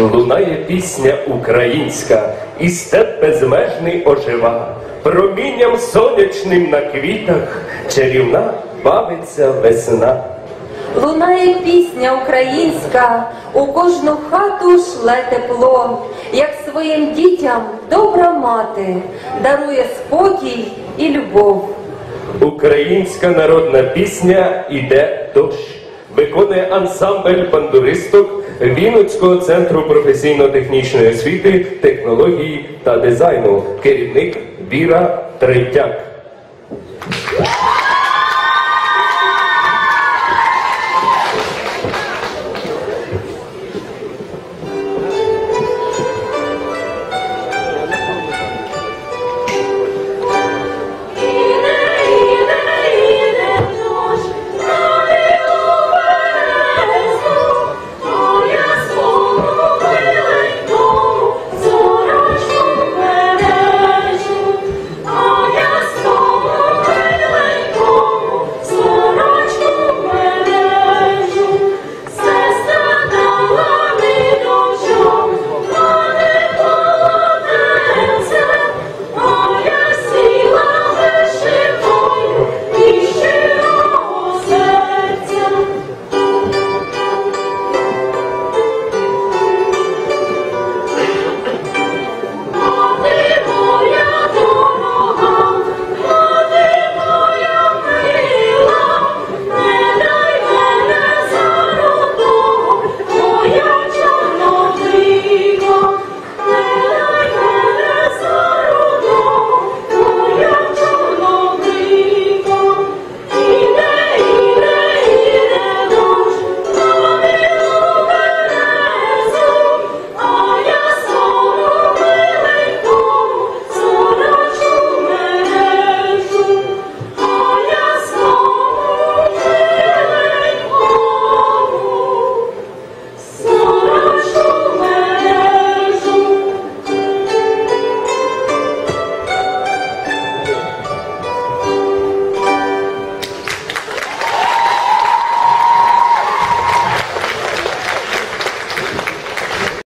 Лунає пісня українська, і степ безмежний ожива. Промінням сонячним на квітах чарівна бавиться весна. Лунає пісня українська, у кожну хату шле тепло, як своїм дітям добра мати дарує спокій і любов. Українська народна пісня Іде дощ. Виконує ансамбль бандуристок Вінницького центру професійно-технічної освіти, технології та дизайну. Керівник Віра Третяк.